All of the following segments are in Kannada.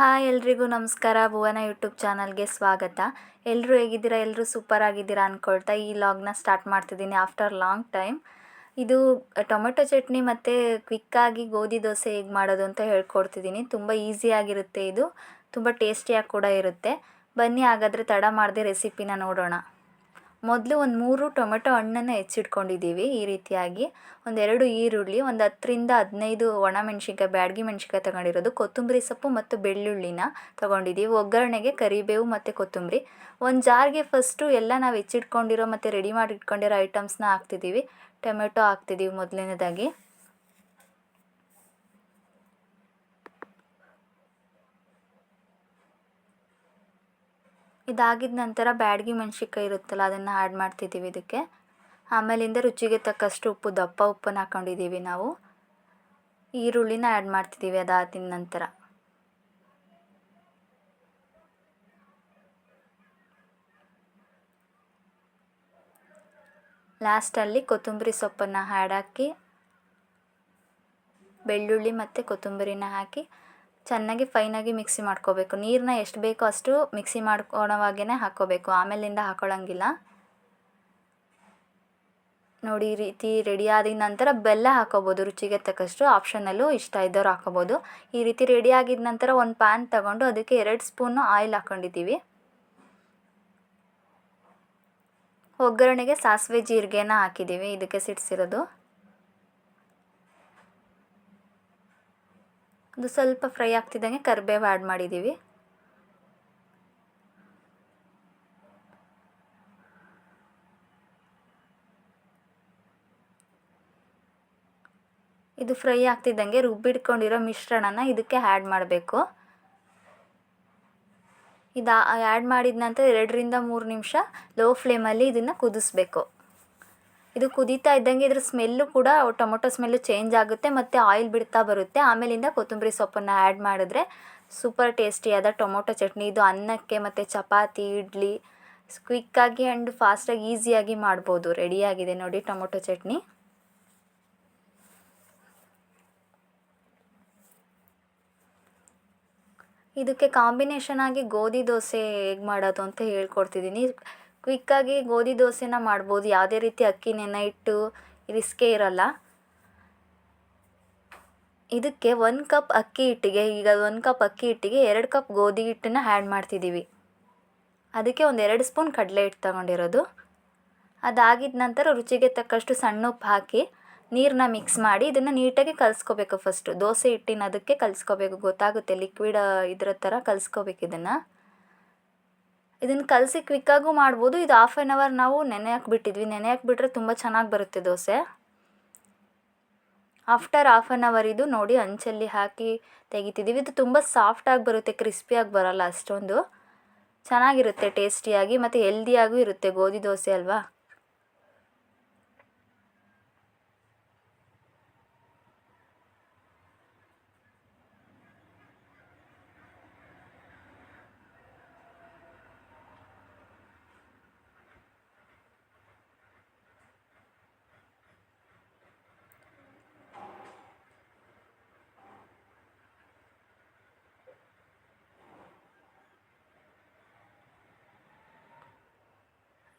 ಹಾಯ್ ಎಲ್ರಿಗೂ ನಮಸ್ಕಾರ. ಭುವನ ಯೂಟ್ಯೂಬ್ ಚಾನಲ್ಗೆ ಸ್ವಾಗತ. ಎಲ್ಲರೂ ಹೇಗಿದ್ದೀರಾ? ಎಲ್ಲರೂ ಸೂಪರ್ ಆಗಿದ್ದೀರಾ ಅಂದ್ಕೊಳ್ತಾ ಈ ಲಾಗ್ನ ಸ್ಟಾರ್ಟ್ ಮಾಡ್ತಿದ್ದೀನಿ ಆಫ್ಟರ್ ಲಾಂಗ್ ಟೈಮ್. ಇದು ಟೊಮೆಟೊ ಚಟ್ನಿ ಮತ್ತು ಕ್ವಿಕ್ಕಾಗಿ ಗೋಧಿ ದೋಸೆ ಹೇಗೆ ಮಾಡೋದು ಅಂತ ಹೇಳ್ಕೊಡ್ತಿದ್ದೀನಿ. ತುಂಬ ಈಸಿಯಾಗಿರುತ್ತೆ ಇದು. ತುಂಬ ಟೇಸ್ಟಿಯಾಗಿ ಕೂಡ ಇರುತ್ತೆ. ಬನ್ನಿ ಹಾಗಾದರೆ ತಡ ಮಾಡದೆ ರೆಸಿಪಿನ ನೋಡೋಣ. ಮೊದಲು ಒಂದು ಮೂರು ಟೊಮೆಟೊ ಹಣ್ಣನ್ನು ಹೆಚ್ಚಿಟ್ಕೊಂಡಿದ್ದೀವಿ ಈ ರೀತಿಯಾಗಿ. ಒಂದೆರಡು ಈರುಳ್ಳಿ, ಒಂದು ಹತ್ತರಿಂದ ಹದಿನೈದು ಒಣಮೆಣ್ಸಿನ್ಕಾಯಿ, ಬ್ಯಾಡಗಿ ಮೆಣ್ಸಿನ್ಕಾಯಿ ತಗೊಂಡಿರೋದು, ಕೊತ್ತಂಬರಿ ಸೊಪ್ಪು ಮತ್ತು ಬೆಳ್ಳುಳ್ಳಿನ ತಗೊಂಡಿದ್ದೀವಿ. ಒಗ್ಗರಣೆಗೆ ಕರಿಬೇವು ಮತ್ತು ಕೊತ್ತಂಬರಿ. ಒಂದು ಜಾರ್ಗೆ ಫಸ್ಟು ಎಲ್ಲ ನಾವು ಹೆಚ್ಚಿಟ್ಕೊಂಡಿರೋ ಮತ್ತು ರೆಡಿ ಮಾಡಿ ಇಟ್ಕೊಂಡಿರೋ ಐಟಮ್ಸ್ನ ಹಾಕ್ತಿದ್ದೀವಿ. ಟೊಮೆಟೊ ಹಾಕ್ತಿದ್ದೀವಿ ಮೊದಲನೇದಾಗಿ. ಇದಾಗಿದ ನಂತರ ಬ್ಯಾಡಗಿ ಮೆಣ್ಸಿನ್ಕಾಯಿ ಇರುತ್ತಲ್ಲ, ಅದನ್ನು ಆ್ಯಡ್ ಮಾಡ್ತಿದ್ದೀವಿ ಇದಕ್ಕೆ. ಆಮೇಲಿಂದ ರುಚಿಗೆ ತಕ್ಕಷ್ಟು ಉಪ್ಪು, ದಪ್ಪ ಉಪ್ಪನ್ನು ಹಾಕ್ಕೊಂಡಿದ್ದೀವಿ ನಾವು. ಈರುಳ್ಳಿನ ಆ್ಯಡ್ ಮಾಡ್ತಿದ್ದೀವಿ ಅದಾದ ನಂತರ. ಲಾಸ್ಟಲ್ಲಿ ಕೊತ್ತಂಬರಿ ಸೊಪ್ಪನ್ನು ಹಾಕಿ, ಬೆಳ್ಳುಳ್ಳಿ ಮತ್ತು ಕೊತ್ತಂಬರಿನ ಹಾಕಿ ಚೆನ್ನಾಗಿ ಫೈನಾಗಿ ಮಿಕ್ಸಿ ಮಾಡ್ಕೋಬೇಕು. ನೀರನ್ನ ಎಷ್ಟು ಬೇಕೋ ಅಷ್ಟು ಮಿಕ್ಸಿ ಮಾಡ್ಕೊಳೋವಾಗೇ ಹಾಕ್ಕೋಬೇಕು. ಆಮೇಲಿಂದ ಹಾಕೊಳ್ಳೋಂಗಿಲ್ಲ ನೋಡಿ, ಈ ರೀತಿ ರೆಡಿ ಆದ ನಂತರ ಬೆಲ್ಲ ಹಾಕೋಬೋದು. ರುಚಿಗೆ ತಕ್ಕಷ್ಟು ಆಪ್ಷನಲ್ಲೂ ಇಷ್ಟ ಇದ್ದವ್ರು ಹಾಕೋಬೋದು. ಈ ರೀತಿ ರೆಡಿ ಆಗಿದ ನಂತರ ಒಂದು ಪ್ಯಾನ್ ತಗೊಂಡು ಅದಕ್ಕೆ ಎರಡು ಸ್ಪೂನು ಆಯಿಲ್ ಹಾಕ್ಕೊಂಡಿದ್ದೀವಿ ಒಗ್ಗರಣೆಗೆ ಸಾಸಿವೆ ಜೀರಿಗೆನ ಹಾಕಿದ್ದೀವಿ. ಇದಕ್ಕೆ ಸಿಡಿಸಿರೋದು. ಅದು ಸ್ವಲ್ಪ ಫ್ರೈ ಆಗ್ತಿದ್ದಂಗೆ ಕರಿಬೇವು ಆ್ಯಡ್ ಮಾಡಿದ್ದೀವಿ. ಇದು ಫ್ರೈ ಆಗ್ತಿದ್ದಂಗೆ ರುಬ್ಬಿಟ್ಕೊಂಡಿರೋ ಮಿಶ್ರಣನ ಇದಕ್ಕೆ ಆ್ಯಡ್ ಮಾಡಬೇಕು. ಇದು ಆ್ಯಡ್ ಮಾಡಿದ ನಂತರ ಎರಡರಿಂದ ಮೂರು ನಿಮಿಷ ಲೋ ಫ್ಲೇಮಲ್ಲಿ ಇದನ್ನು ಕುದಿಸ್ಬೇಕು. ಇದು ಕುದೀತಾ ಇದ್ದಂಗೆ ಇದ್ರ ಸ್ಮೆಲ್ಲು ಕೂಡ ಟೊಮೊಟೊ ಸ್ಮೆಲ್ಲು ಚೇಂಜ್ ಆಗುತ್ತೆ ಮತ್ತು ಆಯಿಲ್ ಬಿಡ್ತಾ ಬರುತ್ತೆ. ಆಮೇಲಿಂದ ಕೊತ್ತಂಬರಿ ಸೊಪ್ಪನ್ನು ಆ್ಯಡ್ ಮಾಡಿದ್ರೆ ಸೂಪರ್ ಟೇಸ್ಟಿಯಾದ ಟೊಮೊಟೊ ಚಟ್ನಿ. ಇದು ಅನ್ನಕ್ಕೆ ಮತ್ತು ಚಪಾತಿ, ಇಡ್ಲಿ ಕ್ವಿಕ್ಕಾಗಿ ಆ್ಯಂಡ್ ಫಾಸ್ಟಾಗಿ ಈಸಿಯಾಗಿ ಮಾಡ್ಬೋದು. ರೆಡಿಯಾಗಿದೆ ನೋಡಿ ಟೊಮೊಟೊ ಚಟ್ನಿ. ಇದಕ್ಕೆ ಕಾಂಬಿನೇಷನ್ ಆಗಿ ಗೋಧಿ ದೋಸೆ ಹೇಗೆ ಮಾಡೋದು ಅಂತ ಹೇಳ್ಕೊಡ್ತಿದ್ದೀನಿ. ಕ್ವಿಕ್ಕಾಗಿ ಗೋಧಿ ದೋಸೆನ ಮಾಡ್ಬೋದು. ಯಾವುದೇ ರೀತಿ ಅಕ್ಕಿ, ನೆನೆ ಇಟ್ಟು ರಿಸ್ಕೇ ಇರಲ್ಲ. ಇದಕ್ಕೆ ಒಂದು ಕಪ್ ಅಕ್ಕಿ ಹಿಟ್ಟಿಗೆ, ಈಗ ಒಂದು ಕಪ್ ಅಕ್ಕಿ ಹಿಟ್ಟಿಗೆ ಎರಡು ಕಪ್ ಗೋಧಿ ಹಿಟ್ಟನ್ನ ಆ್ಯಡ್ ಮಾಡ್ತಿದ್ದೀವಿ. ಅದಕ್ಕೆ ಒಂದು ಎರಡು ಸ್ಪೂನ್ ಕಡಲೆ ಹಿಟ್ಟು ತಗೊಂಡಿರೋದು. ಅದಾಗಿದ ನಂತರ ರುಚಿಗೆ ತಕ್ಕಷ್ಟು ಸಣ್ಣ ಉಪ್ಪು ಹಾಕಿ ನೀರನ್ನ ಮಿಕ್ಸ್ ಮಾಡಿ ಇದನ್ನು ನೀಟಾಗಿ ಕಲಿಸ್ಕೋಬೇಕು ಫಸ್ಟು ದೋಸೆ ಹಿಟ್ಟಿನ ಅದಕ್ಕೆ ಕಲಿಸ್ಕೋಬೇಕು. ಗೊತ್ತಾಗುತ್ತೆ ಲಿಕ್ವಿಡ್ ಇದರ ಥರ ಕಲಿಸ್ಕೋಬೇಕು ಇದನ್ನು. ಇದನ್ನು ಕಲಸಿ ಕ್ವಿಕ್ಕಾಗೂ ಮಾಡ್ಬೋದು. ಇದು ಹಾಫ್ ಆ್ಯನ್ ಅವರ್ ನಾವು ನೆನೆ ಹಾಕ್ಬಿಟ್ಟಿದ್ವಿ. ನೆನೆ ಹಾಕ್ಬಿಟ್ರೆ ತುಂಬ ಚೆನ್ನಾಗಿ ಬರುತ್ತೆ dosa. After half an hour ಇದು ನೋಡಿ ಅಂಚಲ್ಲಿ ಹಾಕಿ ತೆಗಿತಿದ್ದೀವಿ. ಇದು ತುಂಬ ಸಾಫ್ಟಾಗಿ ಬರುತ್ತೆ ಕ್ರಿಸ್ಪಿಯಾಗಿ ಬರೋಲ್ಲ ಅಷ್ಟೊಂದು. ಚೆನ್ನಾಗಿರುತ್ತೆ ಟೇಸ್ಟಿಯಾಗಿ ಮತ್ತು ಹೆಲ್ದಿಯಾಗೂ ಇರುತ್ತೆ ಗೋಧಿ ದೋಸೆ ಅಲ್ವಾ?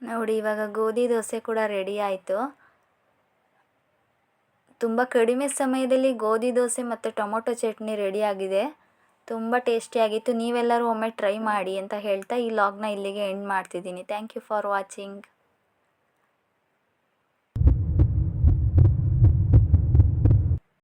ನೋಡಿ, ಇವಾಗ ಗೋಧಿ ದೋಸೆ ಕೂಡ ರೆಡಿ ಆಯಿತು. ತುಂಬ ಕಡಿಮೆ ಸಮಯದಲ್ಲಿ ಗೋಧಿ ದೋಸೆ ಮತ್ತು ಟೊಮೊಟೊ ಚಟ್ನಿ ರೆಡಿಯಾಗಿದೆ ತುಂಬ ಟೇಸ್ಟಿಯಾಗಿತ್ತು ನೀವೆಲ್ಲರೂ ಒಮ್ಮೆ ಟ್ರೈ ಮಾಡಿ ಅಂತ ಹೇಳ್ತಾ ಈ ಲಾಗ್ನ ಇಲ್ಲಿಗೆ ಎಂಡ್ ಮಾಡ್ತಿದ್ದೀನಿ. Thank you for watching